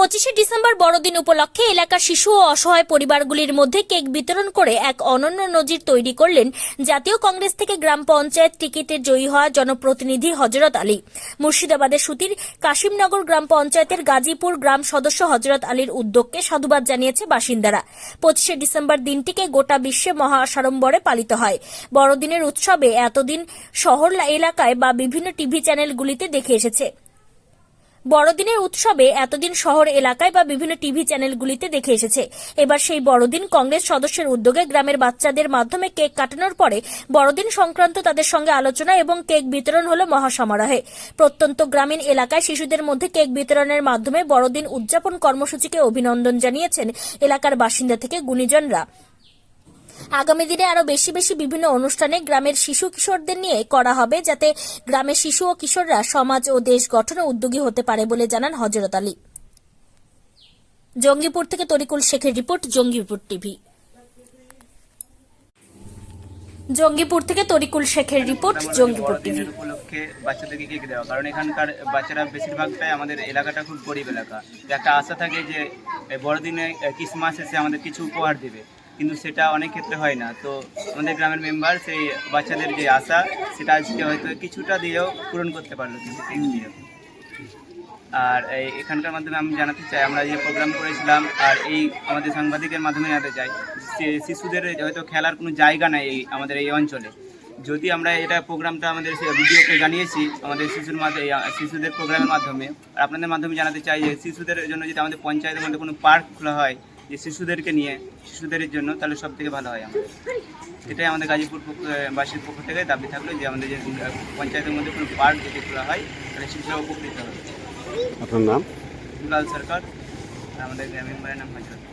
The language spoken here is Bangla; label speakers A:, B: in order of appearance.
A: পঁচিশে ডিসেম্বর বড়দিন উপলক্ষে এলাকার শিশু ও অসহায় পরিবারগুলির মধ্যে কেক বিতরণ করে এক অনন্য নজির তৈরি করলেন জাতীয় কংগ্রেস থেকে গ্রাম পঞ্চায়েত টিকিটে জয়ী হওয়া জনপ্রতিনিধি হজরত আলী। মুর্শিদাবাদের সুতির কাশিমনগর গ্রাম পঞ্চায়েতের গাজীপুর গ্রাম সদস্য হজরত আলীর উদ্যোগকে সাধুবাদ জানিয়েছে বাসিন্দারা। পঁচিশে ডিসেম্বর দিনটিকে গোটা বিশ্বে মহা সাড়ম্বরে পালিত হয়। বড়দিনের উৎসবে এতদিন শহর এলাকায় বা বিভিন্ন টিভি চ্যানেলগুলিতে দেখে এসেছে। বড়দিনের উৎসবে এতদিন শহর এলাকায় বা বিভিন্ন টিভি চ্যানেলগুলিতে দেখে এসেছে। এবার সেই বড়দিন কংগ্রেস সদস্যের উদ্যোগে গ্রামের বাচ্চাদের মাধ্যমে কেক কাটানোর পরে বড়দিন সংক্রান্ত তাদের সঙ্গে আলোচনা এবং কেক বিতরণ হলো মহাসমারোহে। প্রত্যন্ত গ্রামীণ এলাকায় শিশুদের মধ্যে কেক বিতরণের মাধ্যমে বড়দিন উদযাপন কর্মসূচিকে অভিনন্দন জানিয়েছেন এলাকার বাসিন্দা থেকে গুণীজনরা। আগামী দিনে আরও বেশি বেশি বিভিন্ন অনুষ্ঠানে গ্রামের শিশু কিশোরদের নিয়ে করা হবে যাতে গ্রামের শিশু ও কিশোররা সমাজ ও দেশ গঠনে উদ্যোগী হতে পারে বলে জানান হজরত আলী। জঙ্গিপুর থেকে তরিকুল শেখের রিপোর্ট জঙ্গিপুর টিভি। জঙ্গিপুর থেকে তরিকুল শেখের রিপোর্ট জঙ্গিপুর টিভি।
B: উপলক্ষে বাচ্চাদেরকে কেক দেওয়া? কারণ এখানকার বাচ্চারা বেশিরভাগটাই আমাদের এলাকাটা খুব গরিব এলাকা। একটা আশা থাকে যে বড়দিনে ক্রিসমাস এসে আমাদের কিছু উপহার দেবে। কিন্তু সেটা অনেক ক্ষেত্রে হয় না। তো আমাদের গ্রামের মেম্বার সেই বাচ্চাদের যে আশা, সেটা আজকে হয়তো কিছুটা দিয়েও পূরণ করতে পারল কিন্তু আর এই এখানকার মাধ্যমে আমি জানাতে চাই, আমরা যে প্রোগ্রাম করেছিলাম আর এই আমাদের সাংবাদিকের মাধ্যমে জানাতে চাই শিশুদের হয়তো খেলার কোনো জায়গা নেই এই আমাদের এই অঞ্চলে। যদি আমরা এটা প্রোগ্রামটা আমাদের ভিডিওকে জানিয়েছি, আমাদের শিশুর মাধ্যমে শিশুদের প্রোগ্রামের মাধ্যমে, আর আপনাদের মাধ্যমে জানাতে চাই যে শিশুদের জন্য যদি আমাদের পঞ্চায়েতের মধ্যে কোনো পার্ক খোলা হয় যে শিশুদেরকে নিয়ে শিশুদের জন্য তাহলে সব থেকে ভালো হয় আমাদের। এটাই আমাদের গাজীপুর পক্ষ- বাসীর পক্ষ থেকে দাবি থাকল যে আমাদের যে পঞ্চায়েতের মধ্যে কোনো পার্ক যদি খোলা হয় তাহলে শিশুরা উপকৃত হবে।
C: আপনার নাম?
B: দুলাল সরকার আমাদের গ্রামীণ বাড়ির নাম হজরত হ্যাঁ